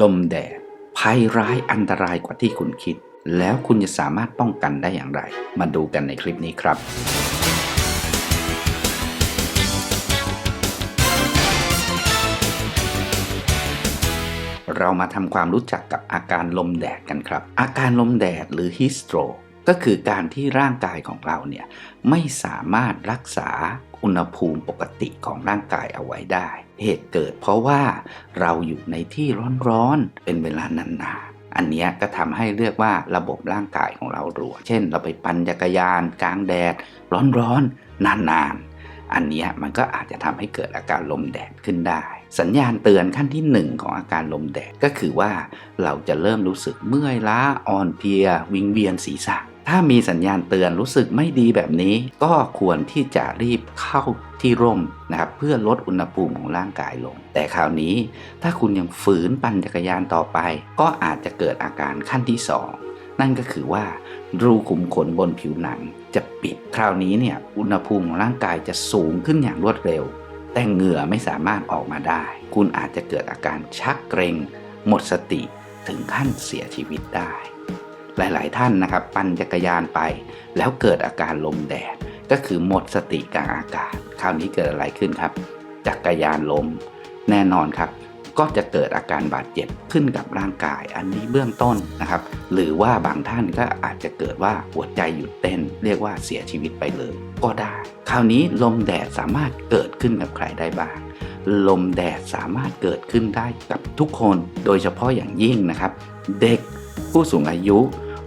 ลมแดดภัยร้ายอันตรายกว่าที่คุณคิด แล้วคุณจะสามารถป้องกันได้อย่างไร มาดูกันในคลิปนี้ครับ เรามาทำความรู้จักกับอาการลมแดดกันครับ อาการลมแดดหรือฮิสโตร ก็คือการที่ร่างกายของเราเนี่ยไม่สามารถรักษาอุณหภูมิปกติของร่างกายเอาไว้ได้ เหตุเกิดเพราะว่าเราอยู่ในที่ร้อนๆเป็นเวลานานๆ อันนี้ก็ทำให้เรียกว่าระบบร่างกายของเรารัว เช่น เราไปปั่นจักรยานกลางแดด ร้อนๆ นานๆอันนี้มันก็อาจจะทำให้เกิดอาการลมแดดขึ้นได้ สัญญาณเตือนขั้นที่ 1 ของอาการลมแดดก็คือว่าเราจะเริ่มรู้สึกเมื่อยล้าอ่อนเพลีย วิงเวียนศีรษะ ถ้ามีสัญญาณเตือนรู้สึกไม่ดีแบบนี้ ก็ควรที่จะรีบเข้าที่ร่มนะครับเพื่อลดอุณหภูมิของร่างกายลง แต่คราวนี้ถ้าคุณยังฝืนปั่นจักรยานต่อไป ก็อาจจะเกิดอาการขั้นที่ 2 นั่นก็คือว่า รูขุมขนบนผิวหนังจะปิดคราวนี้เนี่ยอุณหภูมิของร่างกายจะสูงขึ้นอย่างรวดเร็ว แต่เหงื่อไม่สามารถออกมาได้ คุณอาจจะเกิดอาการชักเกร็ง หมดสติถึงขั้นเสียชีวิตได้ หลาย ๆ ท่านนะครับ ปั่นจักรยานไป แล้วเกิดอาการลมแดด ก็คือหมดสติกลางอากาศ คราวนี้เกิดอะไรขึ้นครับ จักรยานลมแน่นอนครับ ก็จะเกิดอาการบาดเจ็บขึ้นกับร่างกาย อันนี้เบื้องต้นนะครับ หรือว่าบางท่านก็อาจจะเกิดว่าหัวใจหยุดเต้น เรียกว่าเสียชีวิตไปเลย ก็ได้ คราวนี้ลมแดดสามารถเกิดขึ้นกับใครได้บ้างลมแดดสามารถเกิดขึ้นได้กับทุกคน โดยเฉพาะอย่างยิ่งนะครับ เด็กผู้สูงอายุ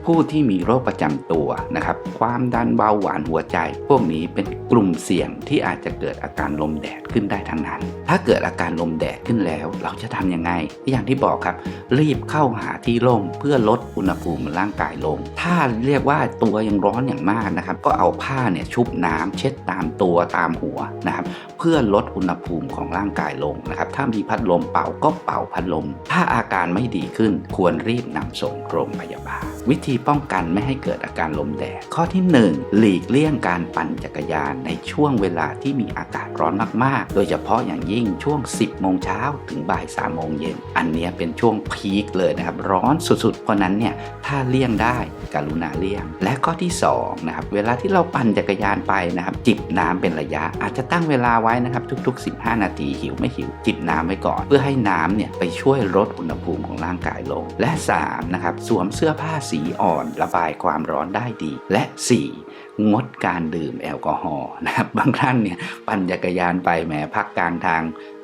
ผู้ที่มีโรคประจำตัวนะครับ ความดันเบาหวานหัวใจ พวกนี้เป็นกลุ่มเสี่ยงที่อาจจะเกิดอาการลมแดดขึ้นได้ทั้งนั้น ถ้าเกิดอาการลมแดดขึ้นแล้ว เราจะทำยังไง อย่างที่บอกครับ รีบเข้าหาที่ร่มเพื่อลดอุณหภูมิร่างกายลง ถ้าเรียกว่าตัวยังร้อนอย่างมากนะครับ ก็เอาผ้าเนี่ยชุบน้ำเช็ดตามตัวตามหัวนะครับ เพื่อลดอุณหภูมิของร่างกายลงนะครับ ถ้ามีพัดลมเป่าก็เป่าพัดลม ถ้าอาการไม่ดีขึ้นควรรีบนำส่งโรงพยาบาล วิธีป้องกันไม่ให้เกิดอาการลมแดด ข้อที่ 1 หลีกเลี่ยงการปั่นจักรยานในช่วงเวลาที่มีอากาศร้อนมาก ๆ โดยเฉพาะอย่างยิ่งช่วง 10 โมงเช้าถึงบ่าย 3 โมงเย็น อันนี้เป็นช่วงพีคเลยนะครับ ร้อนสุดๆ เพราะนั้นเนี่ยถ้าเลี่ยงได้กรุณาเลี่ยง และข้อที่2นะครับเวลาที่เราปั่นจักรยานไปนะครับจิบน้ำเป็นระยะ อาจจะตั้งเวลาไว้นะครับทุก ๆ 15 นาทีหิวไม่หิว จิบน้ำไว้ก่อน เพื่อให้น้ำเนี่ยไปช่วยลดอุณหภูมิของร่างกายลง และ3นะครับสวมเสื้อผ้าสีอ่อนระบายความร้อนได้ดี และ 4 งดการดื่มแอลกอฮอล์นะครับบางท่านเนี่ยปั่นจักรยานไปแหมพักกลางทาง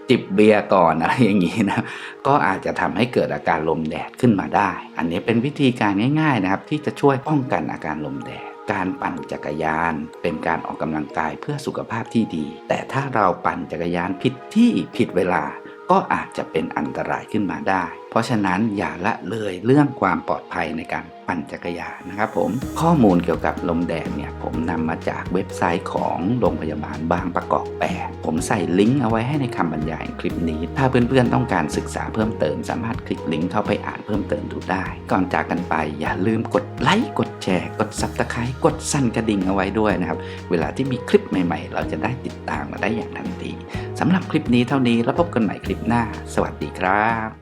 จิบเบียร์ก่อนอะไรอย่างนี้นะก็อาจจะทำให้เกิดอาการลมแดดขึ้นมาได้ อันนี้เป็นวิธีการง่าย ๆนะครับ ที่จะช่วยป้องกันอาการลมแดดการปั่นจักรยาน เป็นการออกกำลังกายเพื่อสุขภาพที่ดี แต่ถ้าเราปั่นจักรยานผิดที่ผิดเวลา ก็อาจจะเป็นอันตรายขึ้นมาได้ เพราะฉะนั้นอย่าละเลยเรื่องความปลอดภัยในการปั่นจักรยานนะครับผม ข้อมูลเกี่ยวกับลมแดดเนี่ยผมนำมาจากเว็บไซต์ของโรงพยาบาลบางประกอบแปดผมใส่ลิงก์เอาไว้ให้ในคำบรรยายคลิปนี้ ถ้าเพื่อนๆต้องการศึกษาเพิ่มเติม สามารถคลิกลิงก์เข้าไปอ่านเพิ่มเติมดูได้ ก่อนจากกันไปอย่าลืมกดไลค์กดแชร์ กดซับสไครต์กดสั่นกระดิ่งเอาไว้ด้วยนะครับ เวลาที่มีคลิปใหม่ๆ เราจะได้ติดตามมาได้อย่างทันทีสำหรับคลิปนี้เท่านี้แล้วพบกันใหม่คลิปหน้า สวัสดีครับ